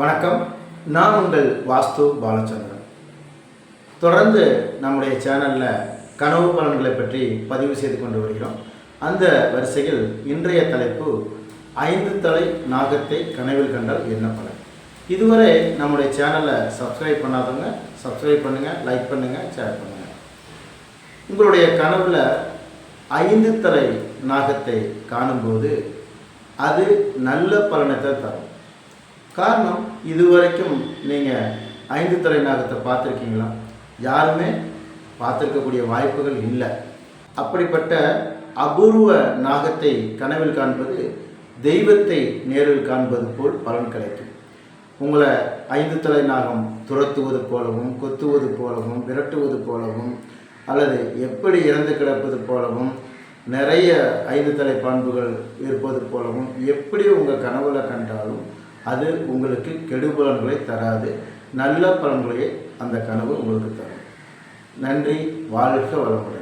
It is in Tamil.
வணக்கம். நான் உங்கள் வாஸ்து பாலச்சந்திரன். தொடர்ந்து நம்முடைய சேனலில் கனவு பலன்களை பற்றி பதிவு செய்து கொண்டு வருகிறோம். அந்த வரிசையில் இன்றைய தலைப்பு ஐந்து தலை நாகத்தை கனவில் கண்டால் என்ன பலன்? இதுவரை நம்முடைய சேனலை சப்ஸ்கிரைப் பண்ணாதவங்க சப்ஸ்கிரைப் பண்ணுங்கள் லைக் பண்ணுங்கள் ஷேர் பண்ணுங்கள் உங்களுடைய கனவில் ஐந்து தலை நாகத்தை காணும்போது அது நல்ல பலனை தான் தரும். காரணம் இதுவரைக்கும் நீங்கள் ஐந்து தலை நாகத்தை பார்த்துருக்கீங்களா? யாருமே பார்த்துருக்கக்கூடிய வாய்ப்புகள் இல்லை. அப்படிப்பட்ட அபூர்வ நாகத்தை கனவில் காண்பது தெய்வத்தை நேரில் காண்பது போல் பலன் கிடைக்கும். உங்களை ஐந்து தலை நாகம் துரத்துவது போலவும் கொத்துவது போலவும் விரட்டுவது போலவும் அல்லது எப்படி இறந்து கிடப்பது போலவும் நிறைய ஐந்து தலை பண்புகள் இருப்பது போலவும் எப்படி உங்கள் கனவுல கண்டாலும் அது உங்களுக்கு கெடுபலன்களை தராது. நல்ல பலன்களையே அந்த கனவு உங்களுக்கு தரும். நன்றி. வாழ்க வளமுடன்.